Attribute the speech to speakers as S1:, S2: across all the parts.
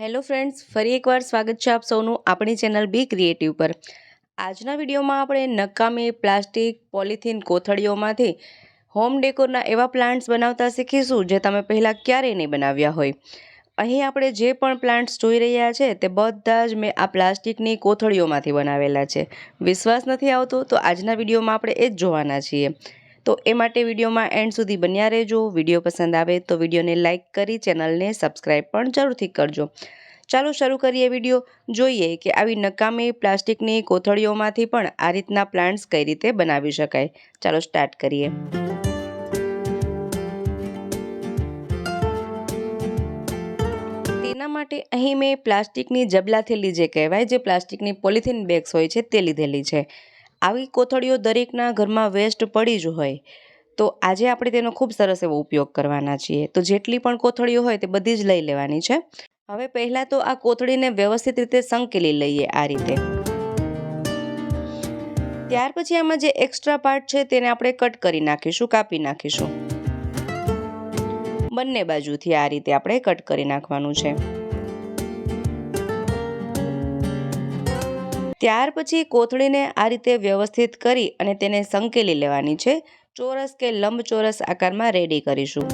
S1: Hello friends, ફરી એકવાર સ્વાગત છે આપ સૌનું આપણી ચેનલ બી ક્રિએટિવ પર. આજના વિડીયોમાં આપણે નકામી પ્લાસ્ટિક પોલિથીન કોથળીઓમાંથી હોમ ડેકોરના એવા પ્લાન્ટ્સ બનાવતા શીખીશું જે તમે પહેલાં ક્યારેય નહીં બનાવ્યા હોય. અહીં આપણે જે પણ પ્લાન્ટ્સ જોઈ રહ્યા છે તે બધા જ મેં આ પ્લાસ્ટિકની કોથળીઓમાંથી બનાવેલા છે. વિશ્વાસ નથી આવતો તો આજના વિડીયોમાં આપણે એ જ જોવાના છીએ. તો એ માટે વિડીયોમાં એન્ડ સુધી બન્યા રહેજો. વીડિયો પસંદ આવે તો વિડીયોને લાઇક કરી ચેનલને સબસ્ક્રાઈબ પણ જરૂરથી કરજો. ચાલો શરૂ કરીએ વીડિયો. જોઈએ કે આવી નકામી પ્લાસ્ટિકની કોથળીઓમાંથી પણ આ રીતના પ્લાન્ટ્સ કઈ રીતે બનાવી શકાય. ચાલો સ્ટાર્ટ કરીએ. તેના માટે અહીં મેં પ્લાસ્ટિકની જબલા થેલી જે કહેવાય, જે પ્લાસ્ટિકની પોલિથીન બેગ્સ હોય છે, તે લીધેલી છે. આવી કોથળીઓ દરેકના ઘરમાં વેસ્ટ પડી જ હોય, તો આજે આપણે તેનો ખૂબ સરસ એવો ઉપયોગ કરવાના છીએ. તો જેટલી પણ કોથળીઓ હોય તે બધી જ લઈ લેવાની છે. હવે પહેલાં તો આ કોથળીને વ્યવસ્થિત રીતે સંકેલી લઈએ આ રીતે. ત્યાર પછી આમાં જે એક્સ્ટ્રા પાર્ટ છે તેને આપણે કટ કરી નાખીશું, કાપી નાખીશું. બંને બાજુથી આ રીતે આપણે કટ કરી નાખવાનું છે. ત્યાર પછી કોથળીને આ રીતે વ્યવસ્થિત કરી અને તેને સંકેલી લેવાની છે. ચોરસ કે લંબચોરસ આકારમાં રેડી કરીશું.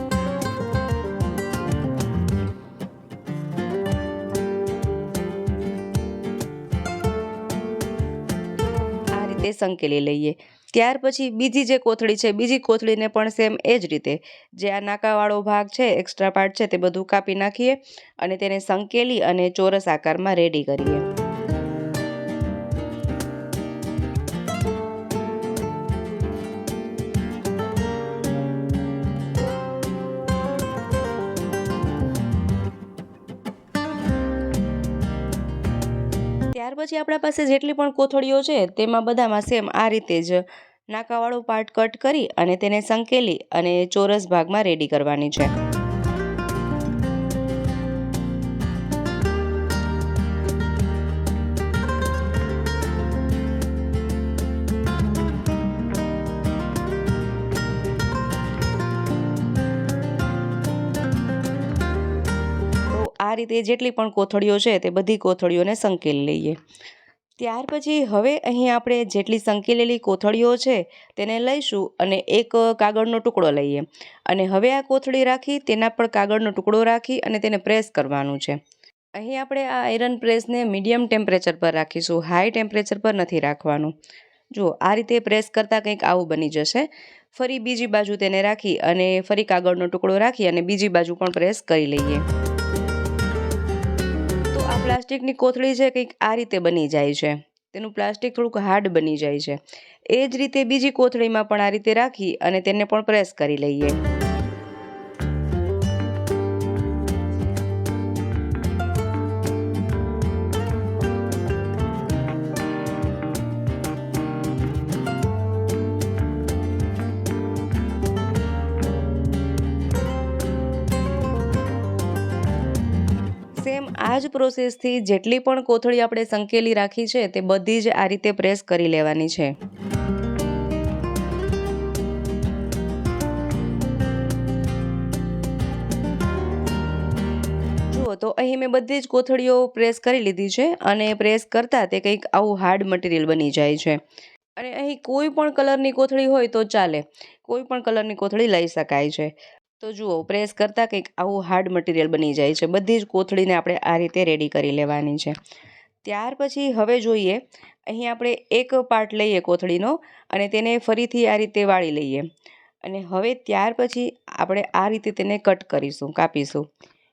S1: આ રીતે સંકેલી લઈએ. ત્યાર પછી બીજી જે કોથળી છે, બીજી કોથળીને પણ સેમ એ જ રીતે. જે આ નાકાવાળો ભાગ છે એક્સ્ટ્રા પાર્ટ છે, તે બધું કાપી નાખીએ અને તેને સંકેલી અને ચોરસ આકારમાં રેડી કરીએ. ત્યાર પછી આપણા પાસે જેટલી પણ કોથળીઓ છે, તેમાં બધામાં સેમ આ રીતે જ નાકાવાળો પાર્ટ કટ કરી અને તેને સંકેલી અને ચોરસ ભાગમાં રેડી કરવાની છે. આ રીતે જેટલી પણ કોથળીઓ છે તે બધી કોથળીઓને સંકેલી લઈએ. ત્યાર પછી હવે અહીં આપણે જેટલી સંકેલેલી કોથળીઓ છે તેને લઈશું અને એક કાગળનો ટુકડો લઈએ. અને હવે આ કોથળી રાખી, તેના પર કાગળનો ટુકડો રાખી અને તેને પ્રેસ કરવાનું છે. અહીં આપણે આ આયરન પ્રેસને મીડિયમ ટેમ્પરેચર પર રાખીશું, હાઈ ટેમ્પરેચર પર નથી રાખવાનું. જુઓ આ રીતે પ્રેસ કરતાં કંઈક આવું બની જશે, ફરી બીજી બાજુ તેને રાખી અને ફરી કાગળનો ટુકડો રાખી અને બીજી બાજુ પણ પ્રેસ કરી લઈએ. પ્લાસ્ટિકની કોથળી છે કંઈક આ રીતે બની જાય છે. તેનું પ્લાસ્ટિક થોડુંક હાર્ડ બની જાય છે. એ જ રીતે બીજી કોથળીમાં પણ આ રીતે રાખી અને તેને પણ પ્રેસ કરી લઈએ. પ્રોસેસથી જેટલી પણ કોથળી આપણે સંકેલી રાખી છે, તે બધી જ આ રીતે પ્રેસ કરી લેવાની છે. તો અહીં મેં બધી જ કોથળીઓ પ્રેસ કરી લીધી છે અને પ્રેસ કરતાં તે કંઈક આવું હાર્ડ મટીરિયલ બની જાય છે. અને અહીં કોઈ પણ કલરની કોથળી હોય તો ચાલે. કોઈ પણ કલરની કોથળી લઈ શકાય છે. તો જુઓ પ્રેસ કરતાં કંઈક આવું હાર્ડ મટીરિયલ બની જાય છે. બધી જ કોથળીને આપણે આ રીતે રેડી કરી લેવાની છે. ત્યાર પછી હવે જોઈએ, અહીં આપણે એક પાર્ટ લઈએ કોથળીનો અને તેને ફરીથી આ રીતે વાળી લઈએ. અને હવે ત્યાર પછી આપણે આ રીતે તેને કટ કરીશું, કાપીશું.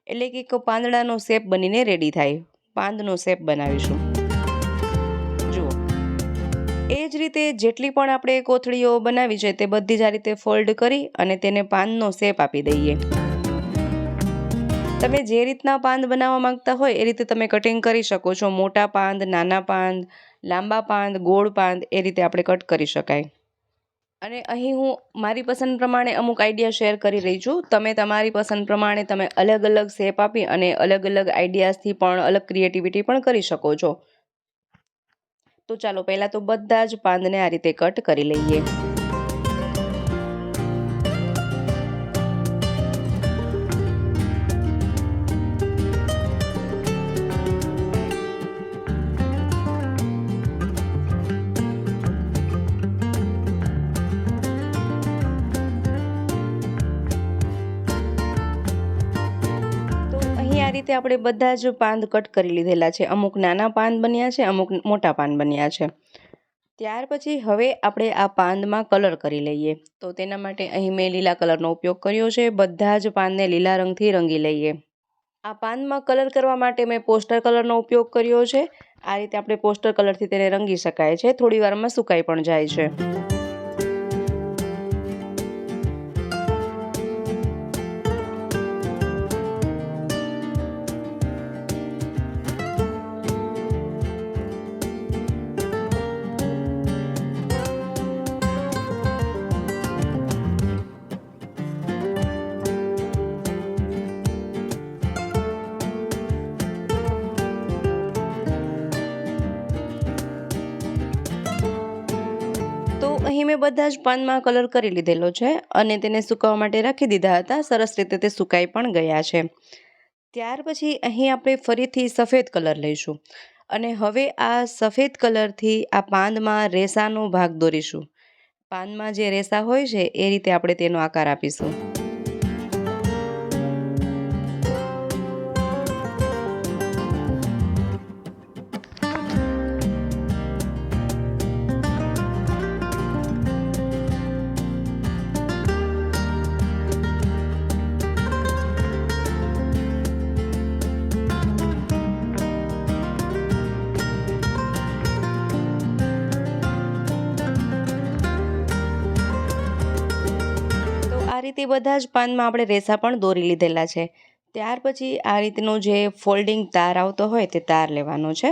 S1: એટલે કે એક પાંદડાનો શેપ બનીને રેડી થાય. પાંદનો શેપ બનાવીશું. જ રીતે જેટલી પણ આપણે કોથળીઓ બનાવી છે તે બધી જ આ રીતે ફોલ્ડ કરી અને તેને પાનનો શેપ આપી દઈએ. તમે જે રીતના પાંદ બનાવવા માંગતા હોય એ રીતે તમે કટિંગ કરી શકો છો. મોટા પાંદ નાના પાંદ લાંબા પાંદ ગોળ પાંદ એ રીતે આપણે કટ કરી શકાય. અને અહીં હું મારી પસંદ પ્રમાણે અમુક આઈડિયા શેર કરી રહી છું. તમે તમારી પસંદ પ્રમાણે તમે અલગ અલગ શેપ આપી અને અલગ અલગ આઈડિયાઝથી પણ અલગ ક્રિએટિવિટી પણ કરી શકો છો. તો ચાલો પહેલાં તો બધા જ પાંદને આ રીતે કટ કરી લઈએ. રીતે આપણે બધા જ પાંદ કટ કરી લીધેલા છે. અમુક નાના પાન બન્યા છે, અમુક મોટા પાન બન્યા છે. ત્યાર પછી હવે આપણે આ પાંદમાં કલર કરી લઈએ. તો તેના માટે અહીં મેં લીલા કલરનો ઉપયોગ કર્યો છે. બધા જ પાનને લીલા રંગથી રંગી લઈએ. આ પાનમાં કલર કરવા માટે મેં પોસ્ટર કલરનો ઉપયોગ કર્યો છે. આ રીતે આપણે પોસ્ટર કલરથી તેને રંગી શકાય છે. થોડી વારમાં સુકાઈ પણ જાય છે. મેં બધા જ પાનમાં કલર કરી લીધેલો છે અને તેને સુકાવવા માટે રાખી દીધા હતા. સરસ રીતે તે સુકાઈ પણ ગયા છે. ત્યાર પછી અહીં આપણે ફરીથી સફેદ કલર લઈશું અને હવે આ સફેદ કલરથી આ પાનમાં રેસાનો ભાગ દોરીશું. પાનમાં જે રેસા હોય છે એ રીતે આપણે તેનો આકાર આપીશું. રીતે બધા જ પાનમાં આપણે રેસા પણ દોરી લીધેલા છે. ત્યાર પછી આ રીતનો જે ફોલ્ડિંગ તાર આવતો હોય તે તાર લેવાનો છે.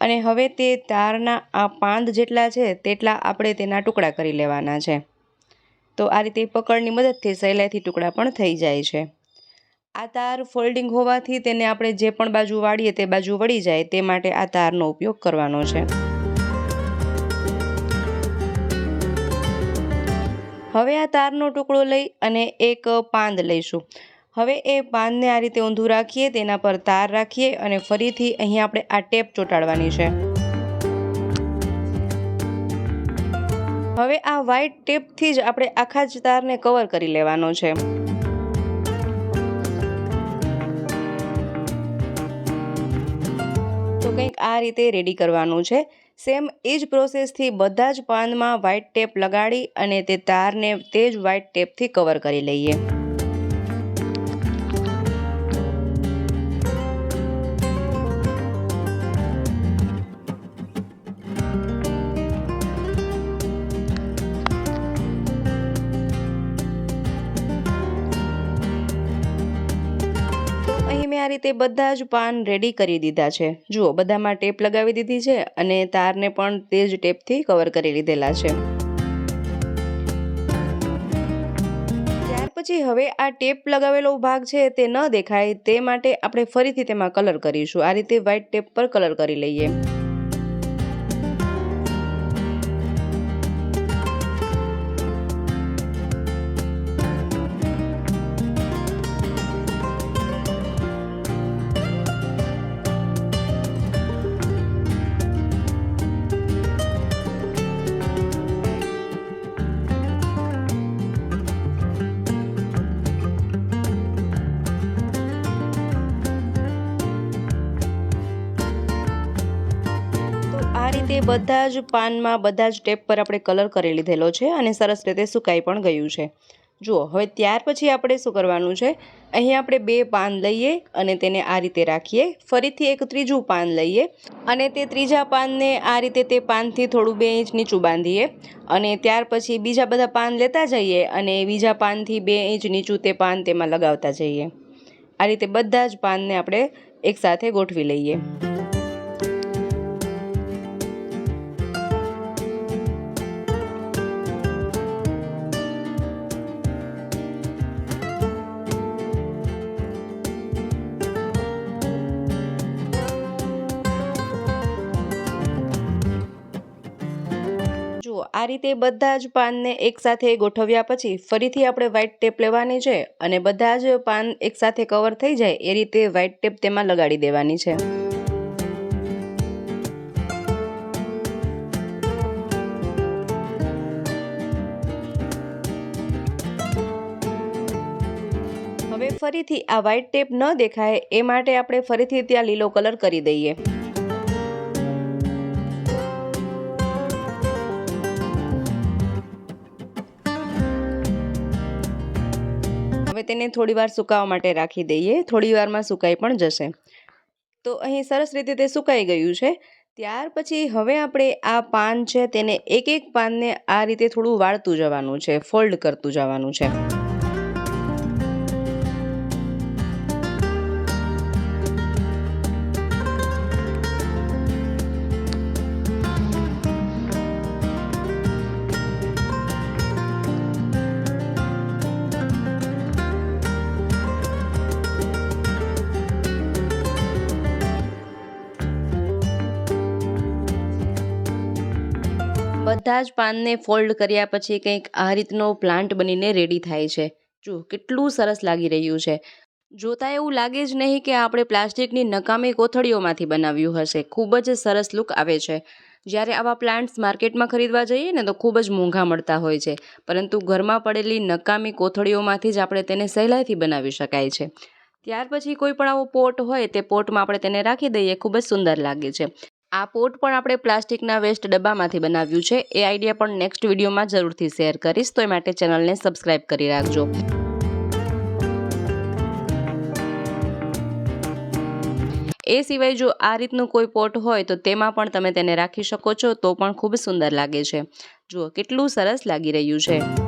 S1: અને હવે તે તારના આ પાંદ જેટલા છે તેટલા આપણે તેના ટુકડા કરી લેવાના છે. તો આ રીતે પકડની મદદથી સહેલાઈથી ટુકડા પણ થઈ જાય છે. આ તાર ફોલ્ડિંગ હોવાથી તેને આપણે જે પણ બાજુ વાળીએ તે બાજુ વળી જાય તે માટે આ તારનો ઉપયોગ કરવાનો છે. હવે આ તારનો ટુકડો લઈ અને એક પાંદ લઈશું. હવે એ પાંદને આ રીતે ઊંધું રાખીએ, તેના પર તાર રાખીએ અને ફરીથી અહીં આપણે આ ટેપ ચોંટાડવાની છે. હવે આ વ્હાઈટ ટેપથી જ આપણે આખા જ તારને કવર કરી લેવાનો છે. તો કંઈક આ રીતે રેડી કરવાનું છે. સેમ એ જ પ્રોસેસથી બધા જ પાનમાં વ્હાઇટ ટેપ લગાડી અને તે તારને તે જ વ્હાઇટ ટેપથી કવર કરી લઈએ. અહીં મેં આ રીતે બધા જ પાન રેડી કરી દીધા છે. જુઓ બધામાં ટેપ લગાવી દીધી છે અને તારને પણ તે જ ટેપથી કવર કરી લીધેલા છે. ત્યાર પછી હવે આ ટેપ લગાવેલો ભાગ છે તે ન દેખાય તે માટે આપણે ફરીથી તેમાં કલર કરીશું. આ રીતે વ્હાઇટ ટેપ પર કલર કરી લઈએ. આ બધા જ પાનમાં બધા જ ટેપ પર આપણે કલર કરી લીધેલો છે અને સરસ રીતે સુકાઈ પણ ગયું છે. જુઓ, હવે ત્યાર પછી આપણે શું કરવાનું છે? અહીં આપણે બે પાન લઈએ અને તેને આ રીતે રાખીએ. ફરીથી એક ત્રીજું પાન લઈએ અને તે ત્રીજા પાનને આ રીતે તે પાનથી થોડું બે ઇંચ નીચું બાંધીએ અને ત્યાર પછી બીજા બધા પાન લેતા જઈએ અને બીજા પાનથી બે ઇંચ નીચું તે પાન તેમાં લગાવતા જઈએ. આ રીતે બધા જ પાનને આપણે એકસાથે ગોઠવી લઈએ. જુઓ, આ રીતે બધા જ પાનને એકસાથે ગોઠવ્યા પછી ફરીથી આપણે વ્હાઇટ ટેપ લેવાની છે અને બધા જ પાન એકસાથે કવર થઈ જાય એ રીતે વ્હાઇટ ટેપ તેમાં લગાડી દેવાની છે. હવે ફરીથી આ વ્હાઇટ ટેપ ન દેખાય એ માટે આપણે ફરીથી ત્યાં લીલો કલર કરી દઈએ. તેને થોડીવાર સુકાવા માટે રાખી દઈએ. થોડી વારમાં સુકાઈ પણ જશે. તો અહીં સરસ રીતે તે સુકાઈ ગયું છે. ત્યાર પછી હવે આપણે આ પાન છે તેને એક એક પાનને આ રીતે થોડું વાળતું જવાનું છે, ફોલ્ડ કરતું જવાનું છે. બધા જ પાનને ફોલ્ડ કર્યા પછી કંઈક આ રીતનો પ્લાન્ટ બનીને રેડી થાય છે. જો, કેટલું સરસ લાગી રહ્યું છે. જોતાં એવું લાગે જ નહીં કે આપણે પ્લાસ્ટિકની નકામી કોથળીઓમાંથી બનાવ્યું હશે. ખૂબ જ સરસ લુક આવે છે. જ્યારે આવા પ્લાન્ટ્સ માર્કેટમાં ખરીદવા જઈએ ને તો ખૂબ જ મોંઘા મળતા હોય છે. પરંતુ ઘરમાં પડેલી નકામી કોથળીઓમાંથી જ આપણે તેને સહેલાઈથી બનાવી શકાય છે. ત્યાર પછી કોઈ પણ આવો પોટ હોય તે પોટમાં આપણે તેને રાખી દઈએ. ખૂબ જ સુંદર લાગે છે. આ પોટ પણ આપણે પ્લાસ્ટિકના વેસ્ટ ડબ્બામાંથી બનાવ્યું છે. એ આઈડિયા પણ નેક્સ્ટ વિડીયોમાં જરૂરથી શેર કરીશ. તો એ માટે ચેનલને સબસ્ક્રાઈબ કરી રાખજો. એ સિવાય જો આ રીતનું કોઈ પોટ હોય તો તેમાં પણ તમે તેને રાખી શકો છો. તો પણ ખૂબ સુંદર લાગે છે. જુઓ, કેટલું સરસ લાગી રહ્યું છે.